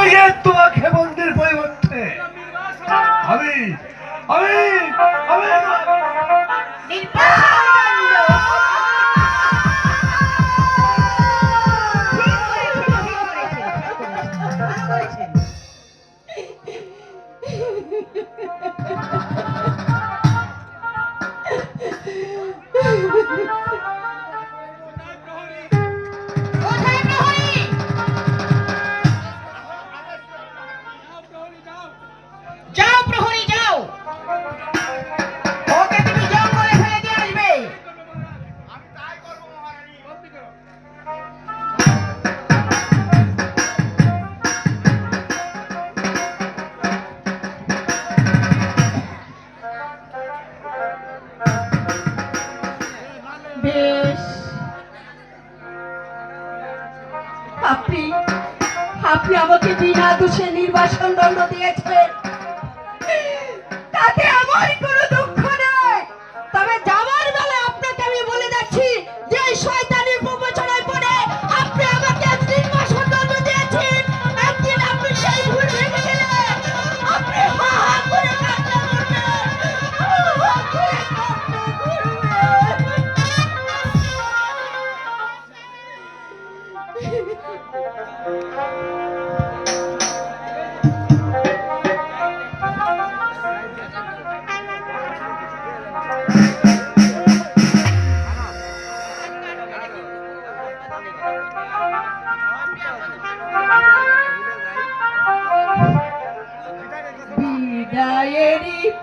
Barricade তোমাকে বন্দির পরিবর্তে। আমি আমি আমি। বেশ। আপনি আপনি আমাকে বিনা দোষে নির্বাসন দণ্ড দিয়েছেন Diary.